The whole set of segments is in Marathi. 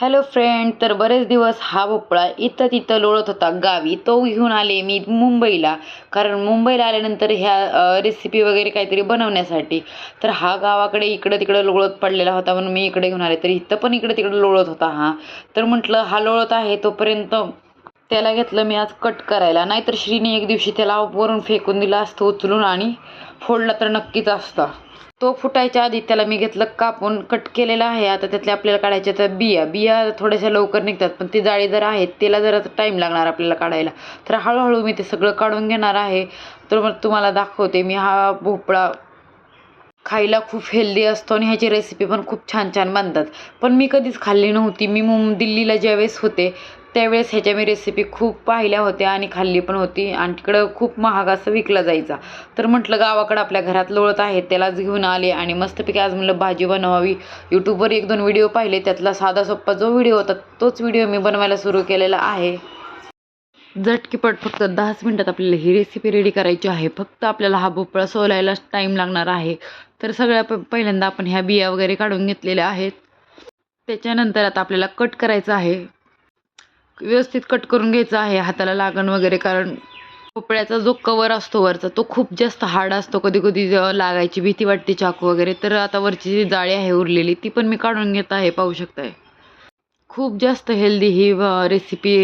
हॅलो फ्रेंड तर बरेच दिवस हा भोपळा इथं तिथं लोळत होता गावी. तो घेऊन आले मी मुंबईला. कारण मुंबईला आल्यानंतर ह्या रेसिपी वगैरे काहीतरी बनवण्यासाठी. तर हा गावाकडे इकडं तिकडं लोळत पडलेला होता म्हणून मी इकडे घेऊन आले. तर इथं पण इकडं तिकडं लोळत होता हा. तर म्हटलं हा लोळत आहे तोपर्यंत त्याला घेतलं मी आज कट करायला. नाहीतर श्रीने एक दिवशी त्याला वरून फेकून दिला असतं उचलून आणि फोडला तर नक्कीच असता. तो फुटायच्या आधी त्याला मी घेतलं कापून कट केलेला आहे. आता त्यातल्या आपल्याला काढायच्या तर बिया. बिया थोड्याशा लवकर निघतात पण ती जाळी जर आहेत त्याला जरा टाईम लागणार आपल्याला काढायला. तर हळूहळू मी ते सगळं काढून घेणार आहे. तर मग तुम्हाला दाखवते मी हा भोपळा खायला खूप हेल्दी असतो आणि ह्याची रेसिपी पण खूप छान छान बनतात. पण मी कधीच खाल्ली नव्हती. मी मुं दिल्लीला ज्यावेळेस होते त्यावेळेस ह्याच्या मी रेसिपी खूप पाहिल्या होत्या आणि खाल्ली पण होती. आणि तिकडं खूप महाग असं विकला जायचा. तर म्हटलं गावाकडं आपल्या घरात लोळत आहे त्यालाच घेऊन आले आणि मस्तपैकी आज म्हणलं भाजी बनवावी. यूट्यूबवर एक दोन व्हिडिओ पाहिले त्यातला साधा सोप्पा जो व्हिडिओ होता तोच व्हिडिओ मी बनवायला सुरू केलेला आहे. झटकीपट फक्त दहाच मिनटात आपल्याला ही रेसिपी रेडी करायची आहे. फक्त आपल्याला हा भोपळा सोलायलाच टाईम लागणार आहे. तर सगळ्या प पहिल्यांदा आपण ह्या बिया वगैरे काढून घेतलेल्या आहेत. त्याच्यानंतर आता आपल्याला कट करायचं आहे. व्यवस्थित कट करून घ्यायचं आहे हाताला लागण वगैरे कारण भोपळ्याचा जो कवर असतो वरचा तो खूप जास्त हार्ड असतो कधी कधी लागायची भीती वाटते चाकू वगैरे. तर आता वरची जी जाळी आहे उरलेली ती पण मी काढून घेत आहे पाहू शकताय. खूप जास्त हेल्दी ही रेसिपी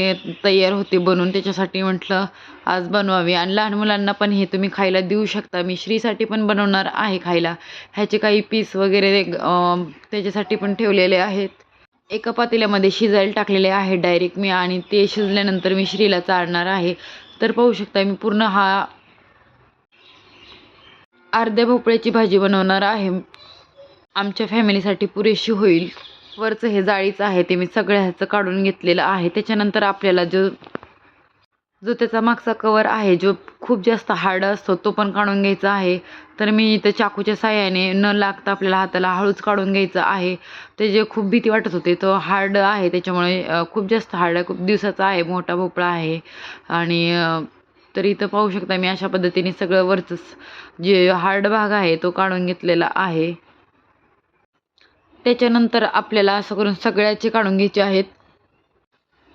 तयार होते बनवून त्याच्यासाठी म्हटलं आज बनवावी. आणि लहान मुलांना पण हे तुम्ही खायला देऊ शकता. मी श्रीसाठी पण बनवणार आहे खायला. ह्याचे काही पीस वगैरे त्याच्यासाठी पण ठेवलेले आहेत. एका पातेल्यामध्ये शिजायला टाकलेले आहे डायरेक्ट मी आणि ते शिजल्यानंतर मी श्रीला चाळणार आहे. तर पाहू शकता मी पूर्ण हा अर्ध्या भोपळ्याची भाजी बनवणार आहे. आमच्या फॅमिलीसाठी पुरेशी होईल. वरचं हे जाळीचं आहे ते मी सगळ्या ह्याचं काढून घेतलेलं आहे. त्याच्यानंतर आपल्याला जो जो त्याचा मागचा कवर आहे जो खूप जास्त हार्ड असतो तो पण काढून घ्यायचा आहे. तर मी इथं चाकूच्या साह्याने न लागता आपल्याला हाताला हळूच काढून घ्यायचं आहे. ते जे खूप भीती वाटत होते तो हार्ड आहे. त्याच्यामुळे खूप जास्त हार्ड खूप दिवसाचा आहे मोठा भोपळा आहे. आणि तर इथं पाहू शकता मी अशा पद्धतीने सगळं वरचं जे हार्ड भाग आहे तो काढून घेतलेला आहे. त्याच्यानंतर आपल्याला असं करून सगळ्याचे काढून घ्यायचे आहेत.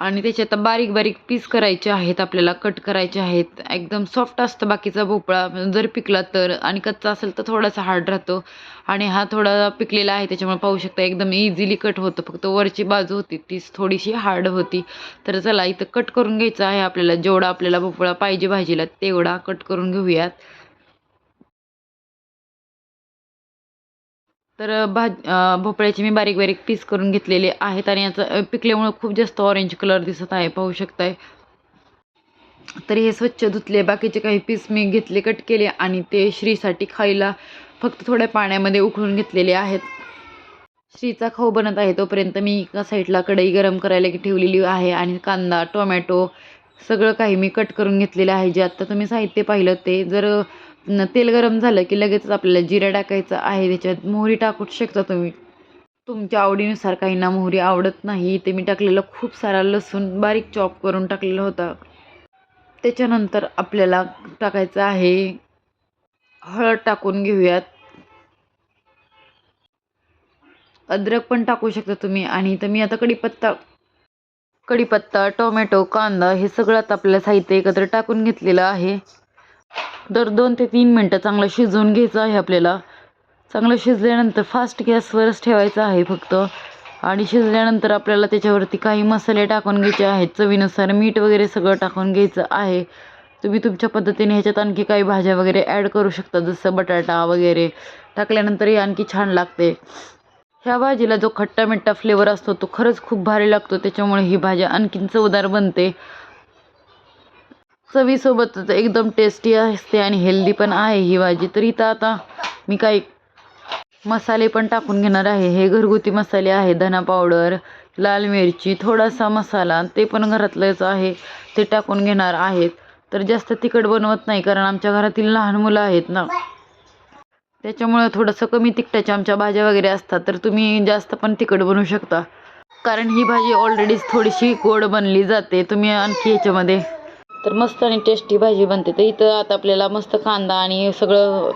आणि त्याच्यात बारीक बारीक पीस करायचे आहेत आपल्याला कट करायचे आहेत. एकदम सॉफ्ट असतं बाकीचा भोपळा. जर पिकला तर आणि कच्चा असेल तर थोडासा हार्ड राहतो. आणि हा थोडा पिकलेला आहे त्याच्यामुळे पाहू शकता एकदम इझिली कट होतं. फक्त वरची बाजू होती तीच थोडीशी हार्ड होती. तर चला इथं कट करून घ्यायचं आहे आपल्याला. जेवढा आपल्याला भोपळा पाहिजे भाजीला तेवढा कट करून घेऊयात. तर भाज भोपळ्याची मी बारीक बारीक पीस करून घेतलेले आहेत आणि याचं पिकल्यामुळं खूप जास्त ऑरेंज कलर दिसत आहे पाहू शकताय. तर हे स्वच्छ धुतले बाकीचे काही पीस मी घेतले कट केले आणि ते श्रीसाठी खायला फक्त थोड्या पाण्यामध्ये उकळून घेतलेले आहेत. श्रीचा खाऊ बनत आहे तोपर्यंत मी एका साईडला कढई गरम करायला ठेवलेली आहे आणि कांदा टोमॅटो सगळं काही मी कट करून घेतलेलं आहे. जे आत्ता तुम्ही साहित्य पाहिलं ते जर तेल गरम झालं की लगेचच आपल्याला जिरा टाकायचं आहे त्याच्यात मोहरी टाकू शकता तुम्ही. तुमच्या आवडीनुसार काहींना मोहरी आवडत नाही ते मी टाकलेलं खूप सारा लसूण बारीक चॉप करून टाकलेला होता. त्याच्यानंतर आपल्याला टाकायचं आहे हळद टाकून घेऊयात. अद्रक पण टाकू शकता तुम्ही आणि तर मी आता कढीपत्ता कढीपत्ता टोमॅटो कांदा हे सगळं आता आपल्याला साहित्य एकत्र टाकून घेतलेलं आहे. दर दोन ते तीन मिनटं चांगलं शिजवून घ्यायचं आहे आपल्याला. चांगलं शिजल्यानंतर फास्ट गॅसवरच ठेवायचं आहे फक्त. आणि शिजल्यानंतर आपल्याला त्याच्यावरती काही मसाले टाकून घ्यायचे आहेत. चवीनुसार मीठ वगैरे सगळं टाकून घ्यायचं आहे. तुम्ही तुमच्या पद्धतीने ह्याच्यात आणखी काही भाज्या वगैरे ॲड करू शकता जसं बटाटा वगैरे. टाकल्यानंतरही आणखी छान लागते. ह्या भाजीला जो खट्टा मिठ्ठा फ्लेवर असतो तो खरंच खूप भारी लागतो. त्याच्यामुळे ही भाजी आणखीन चवदार बनते. चवीसोबतच एकदम टेस्टी असते आणि हेल्दी पण आहे ही भाजी. तर इथं आता मी काही मसाले पण टाकून घेणार आहे. हे घरगुती मसाले आहे. धना पावडर लाल मिरची थोडासा मसाला ते पण घरातलंच आहे. ते टाकून घेणार आहेत. तर जास्त तिखट बनवत नाही कारण आमच्या घरातील लहान मुलं आहेत ना. त्याच्यामुळं थोडंसं कमी तिखटाच्या आमच्या भाज्या वगैरे असतात. तर तुम्ही जास्त पण तिखट बनवू शकता. कारण ही भाजी ऑलरेडीच थोडीशी गोड बनली जाते. तुम्ही आणखी याच्यामध्ये तर मस्त आणि टेस्टी भाजी बनते. तर इथं आता आपल्याला मस्त कांदा आणि सगळं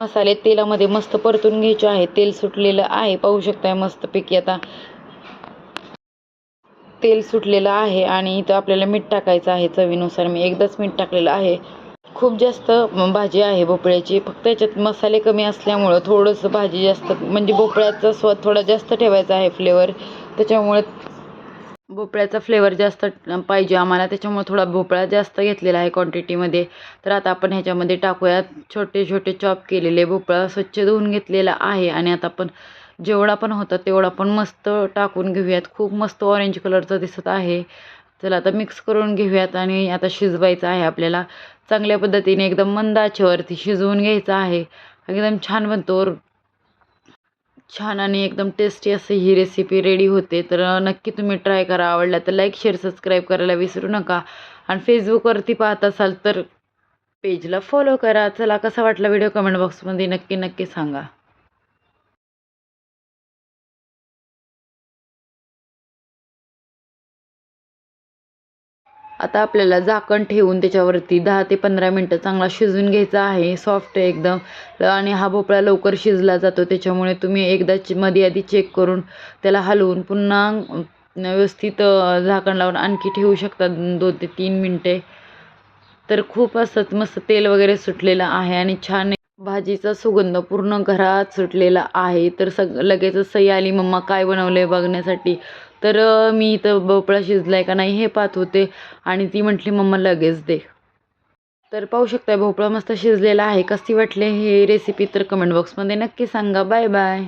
मसाले तेलामध्ये मस्त परतून घ्यायचे आहे. तेल सुटलेलं आहे. पाहू शकताय मस्तपैकी आता. तेल सुटलेलं आहे आणि इथं आपल्याला मीठ टाकायचं आहे चवीनुसार. मी एकदाच मीठ टाकलेलं आहे. खूप जास्त भाजी आहे भोपळ्याची. फक्त याच्यात मसाले कमी असल्यामुळं थोडंसं भाजी जास्त म्हणजे भोपळ्याचा स्वाद थोडा जास्त ठेवायचा आहे फ्लेवर त्याच्यामुळे भोपळ्याचा फ्लेवर जास्त पाहिजे आम्हाला. त्याच्यामुळे थोडा भोपळा जास्त घेतलेला आहे क्वांटिटीमध्ये तर आता आपण ह्याच्यामध्ये टाकूयात छोटे छोटे चॉप केलेले भोपळा. स्वच्छ धुवून घेतलेला आहे आणि आता आपण जेवढा पण होता तेवढा पण मस्त टाकून घेऊयात. खूप मस्त ऑरेंज कलरचा दिसत आहे. चला आता मिक्स करून घेऊयात आणि आता शिजवायचं आहे आपल्याला. चांगल्या पद्धतीने एकदम मंद आचेवरती शिजवून घ्यायचं आहे. एकदम छान बनतो. छान आणि एकदम टेस्टी असं ही रेसिपी रेडी होते. तर नक्की तुम्ही ट्राय करा. आवडला तर लाईक शेअर सबस्क्राईब करायला विसरू नका. आणि फेसबुकवरती पाहत असाल तर पेजला फॉलो करा. चला कसा वाटला व्हिडिओ कमेंट बॉक्समध्ये नक्की नक्की सांगा. आता आपल्याला झाकण ठेवून त्याच्यावरती दहा ते पंधरा मिनटं चांगला शिजवून घ्यायचा आहे. सॉफ्ट आहे एकदम. आणि हा भोपळा लवकर शिजला जातो. त्याच्यामुळे तुम्ही एकदा मध्ये आधी चेक करून त्याला हलवून पुन्हा व्यवस्थित झाकण लावून आणखी ठेवू शकता. दोन ते तीन मिनटे. तर खूप असं मस्त तेल वगैरे सुटलेलं आहे आणि छान भाजीचा सुगंध पूर्ण घरात सुटलेला आहे. तर सग लगेचच सई आली मम्मा काय बनवलं आहे बघण्यासाठी? तर मी इथं भोपळा शिजला आहे का नाही हे पाहत होते आणि ती म्हटली मम्मा लगेच दे. तर पाहू शकता भोपळा मस्त शिजलेला आहे. कशी वाटले हे रेसिपी तर कमेंट बॉक्समध्ये नक्की सांगा. Bye bye